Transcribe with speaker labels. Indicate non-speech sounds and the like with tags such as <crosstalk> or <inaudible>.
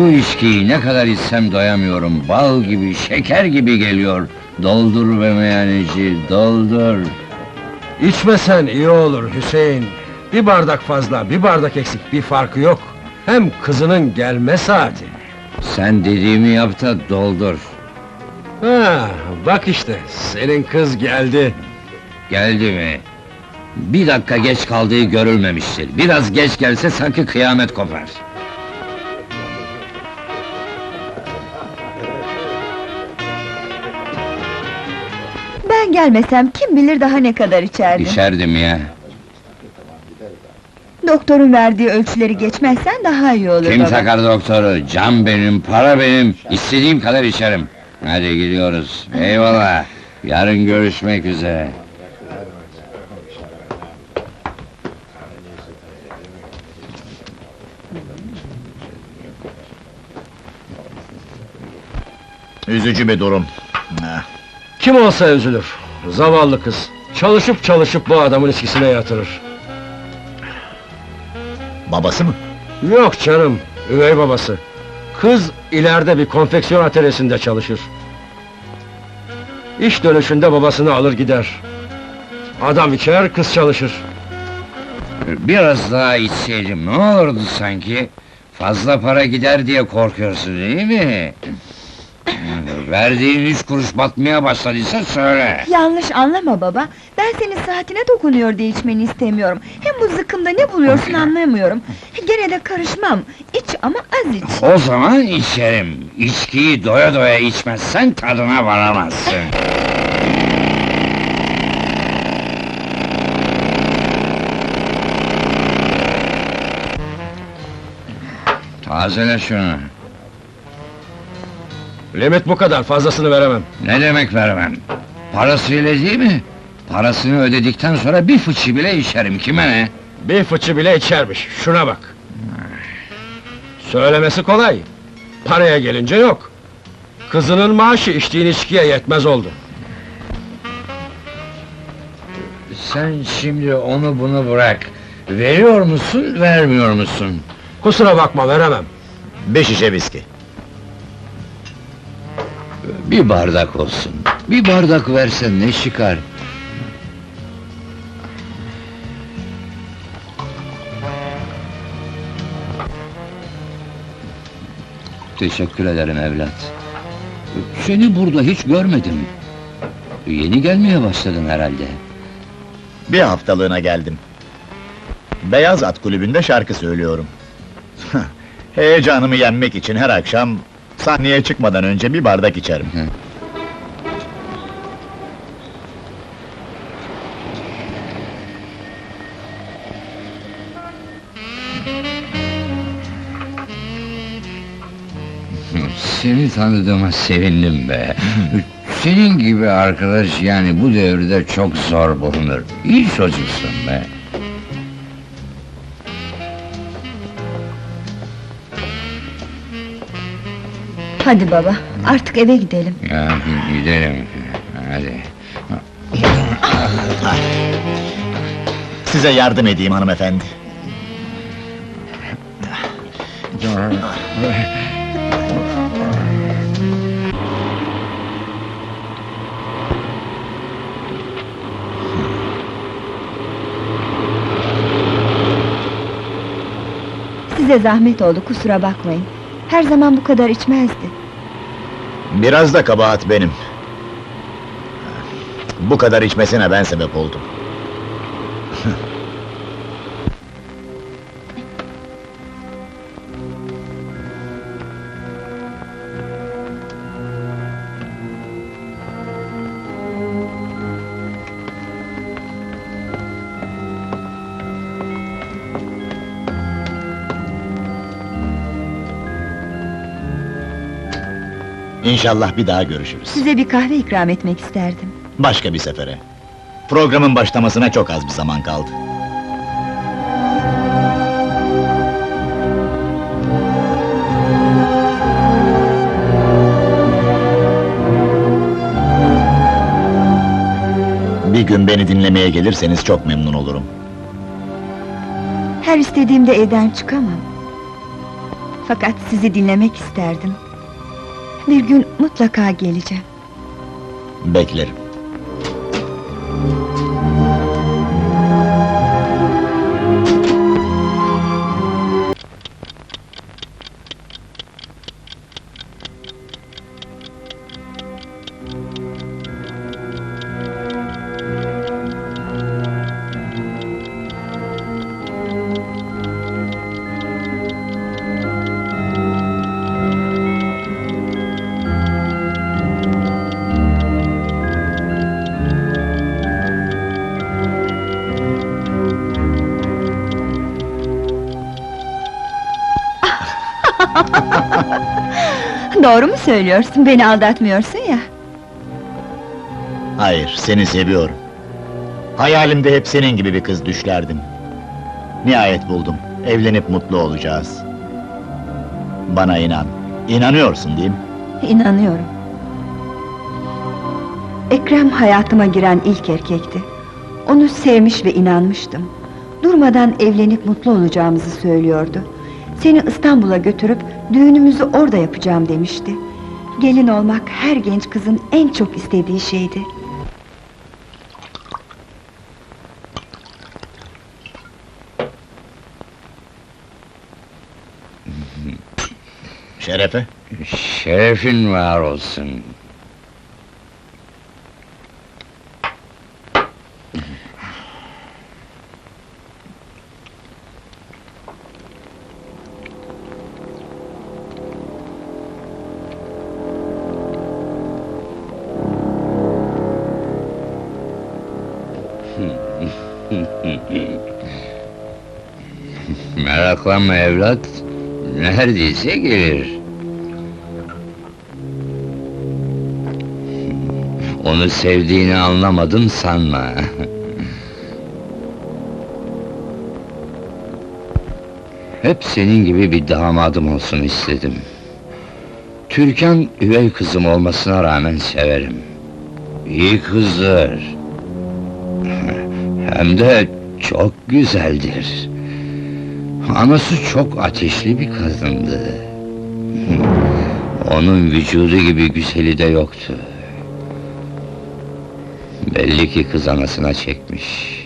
Speaker 1: Şu içkiyi ne kadar içsem doyamıyorum. Bal gibi, şeker gibi geliyor. Doldur be meyhaneci, doldur.
Speaker 2: İçmesen iyi olur Hüseyin. Bir bardak fazla, bir bardak eksik, bir farkı yok. Hem kızının gelme saati.
Speaker 1: Sen dediğimi yap da doldur.
Speaker 2: Ha, bak işte, senin kız geldi.
Speaker 1: Geldi mi? Bir dakika geç kaldığı görülmemiştir. Biraz geç gelse sanki kıyamet kopar.
Speaker 3: Ben gelmesem kim bilir daha ne kadar içerdim.
Speaker 1: İçerdim ya.
Speaker 3: Doktorun verdiği ölçüleri geçmezsen daha iyi olur
Speaker 1: Kim
Speaker 3: baba.
Speaker 1: takar doktoru? Can benim, para benim. İstediğim kadar içerim. Hadi gidiyoruz. Eyvallah. Yarın görüşmek üzere.
Speaker 4: Üzücü bir durum.
Speaker 2: Kim olsa üzülür. Zavallı kız. Çalışıp çalışıp bu adamın içkisine yatırır.
Speaker 4: babası mı?
Speaker 2: Yok canım, üvey babası. Kız ileride bir konfeksiyon atölyesinde çalışır. İş dönüşünde babasını alır gider. Adam içer, kız çalışır.
Speaker 1: Biraz daha içseydim ne olurdu sanki? Fazla para gider diye korkuyorsun değil mi? Verdiğin üç kuruş batmaya başladıysa söyle.
Speaker 3: Yanlış anlama baba. Ben senin saatine dokunuyor diye içmeni istemiyorum. Hem bu zıkkımda ne buluyorsun anlamıyorum. Gene de karışmam. İç ama az iç.
Speaker 1: O zaman içerim. İçkiyi doya doya içmezsen tadına varamazsın. Tazele şunu.
Speaker 2: Limit bu kadar, fazlasını veremem.
Speaker 1: Ne demek vermem? Parasıyla değil mi? Parasını ödedikten sonra bir fıçı bile içerim, kime ne?
Speaker 2: Bir fıçı bile içermiş, şuna bak! Söylemesi kolay, paraya gelince yok. Kızının maaşı içtiğin içkiye yetmez oldu.
Speaker 1: Sen şimdi onu bunu bırak. Veriyor musun, vermiyor musun?
Speaker 2: Kusura bakma, veremem.
Speaker 4: Bir şişe viski.
Speaker 1: Bir bardak olsun. Bir bardak versen ne çıkar? Teşekkür ederim evlat. Seni burada hiç görmedim. Yeni gelmeye başladın herhalde.
Speaker 4: Bir haftalığına geldim. Beyaz At Kulübü'nde şarkı söylüyorum. <laughs> Heyecanımı yenmek için her akşam sahneye çıkmadan önce bir bardak içerim.
Speaker 1: Seni tanıdığıma sevindim be. Senin gibi arkadaş yani bu devirde çok zor bulunur. İyi çocuksun be.
Speaker 3: Hadi baba, artık eve gidelim.
Speaker 1: Ya gidelim. Hadi.
Speaker 4: Size yardım edeyim hanımefendi.
Speaker 3: Size zahmet oldu, kusura bakmayın. Her zaman bu kadar içmezdi.
Speaker 4: Biraz da kabahat benim. Bu kadar içmesine ben sebep oldum. İnşallah bir daha görüşürüz.
Speaker 3: Size bir kahve ikram etmek isterdim.
Speaker 4: Başka bir sefere. Programın başlamasına çok az bir zaman kaldı. Bir gün beni dinlemeye gelirseniz çok memnun olurum.
Speaker 3: Her istediğimde evden çıkamam. Fakat sizi dinlemek isterdim. Bir gün mutlaka geleceğim.
Speaker 4: Beklerim. <laughs>
Speaker 3: Doğru mu söylüyorsun? Beni aldatmıyorsun ya.
Speaker 4: Hayır, seni seviyorum. Hayalimde hep senin gibi bir kız düşlerdim. Nihayet buldum. Evlenip mutlu olacağız. Bana inan. İnanıyorsun değil mi?
Speaker 3: İnanıyorum. Ekrem hayatıma giren ilk erkekti. Onu sevmiş ve inanmıştım. Durmadan evlenip mutlu olacağımızı söylüyordu. Seni İstanbul'a götürüp düğünümüzü orada yapacağım demişti. Gelin olmak her genç kızın en çok istediği şeydi.
Speaker 4: Şerefe.
Speaker 1: Şerefin var olsun. Meraklanma evlat, neredeyse gelir. Onu sevdiğini anlamadın sanma. Hep senin gibi bir damadım olsun istedim. Türkan üvey kızım olmasına rağmen severim. İyi kızdır. Hem de çok güzeldir. Anası çok ateşli bir kadındı. Onun vücudu gibi güzeli de yoktu. Belli ki kız anasına çekmiş.